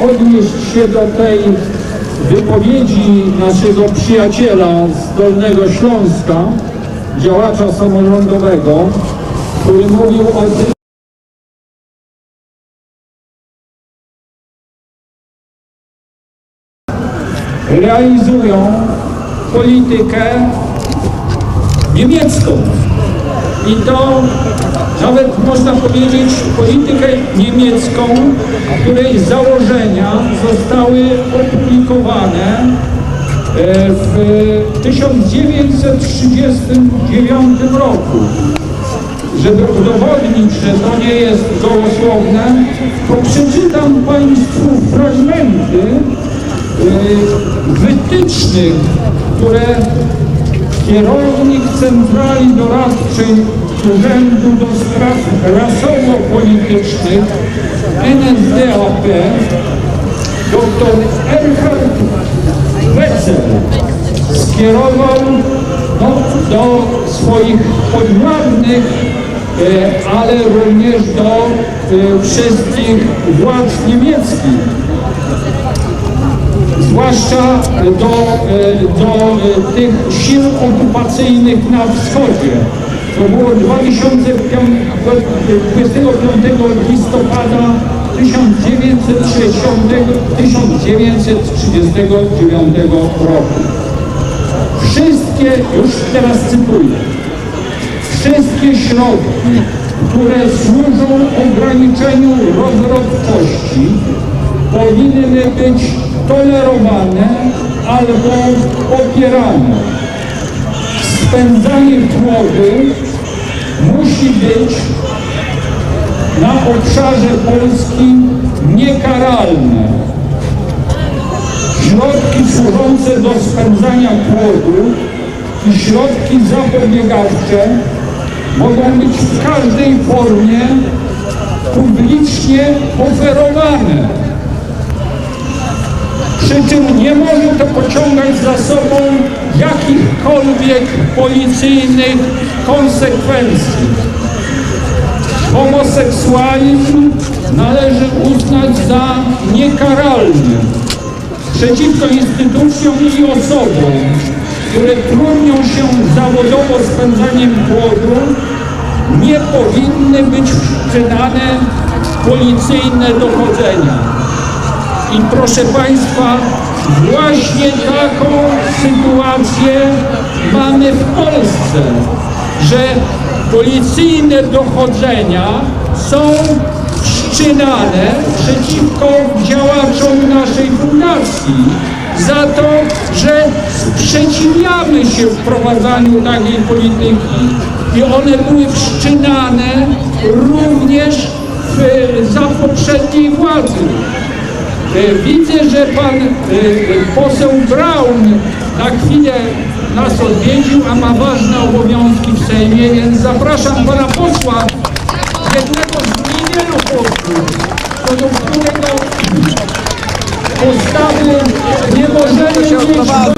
odnieść się do tej wypowiedzi naszego przyjaciela z Dolnego Śląska, działacza samorządowego, który mówił o tym, realizują politykę niemiecką. I to nawet można powiedzieć politykę niemiecką, której założenia zostały opublikowane e, w 1939 roku. Żeby udowodnić, że to nie jest gołosłowne, to przeczytam Państwu fragmenty e, wytycznych, które kierownik Centrali Doradczej Urzędu do Spraw Rasowo-Politycznych NSDAP dr Erhard Wetzel skierował no, do swoich podwładnych, e, ale również do e, wszystkich władz niemieckich zwłaszcza do, e, do tych sił okupacyjnych na wschodzie. To było 2005, 25 listopada 1960, 1939 roku. Wszystkie, już teraz cytuję, wszystkie środki, które służą ograniczeniu rozrodczości, powinny być tolerowane albo popierane. Spędzanie płodu musi być na obszarze Polski niekaralne. Środki służące do spędzania płodu i środki zapobiegawcze mogą być w każdej formie publicznie oferowane. Przy czym pociągać za sobą jakichkolwiek policyjnych konsekwencji. Homoseksualizm należy uznać za niekaralny przeciwko instytucjom i osobom, które trudnią się zawodowo spędzaniem płodu, nie powinny być wszczynane policyjne dochodzenia. I proszę Państwa, właśnie taką sytuację mamy w Polsce, że policyjne dochodzenia są wszczynane przeciwko działaczom naszej fundacji za to, że sprzeciwiamy się wprowadzaniu takiej polityki i one były wszczynane również w, za poprzedniej władzy. E, Widzę, że pan e, poseł Braun na chwilę nas odwiedził, a ma ważne obowiązki w Sejmie, więc zapraszam pana posła, jednego z niewielu posłów, co do którego postawy nie możemy mieć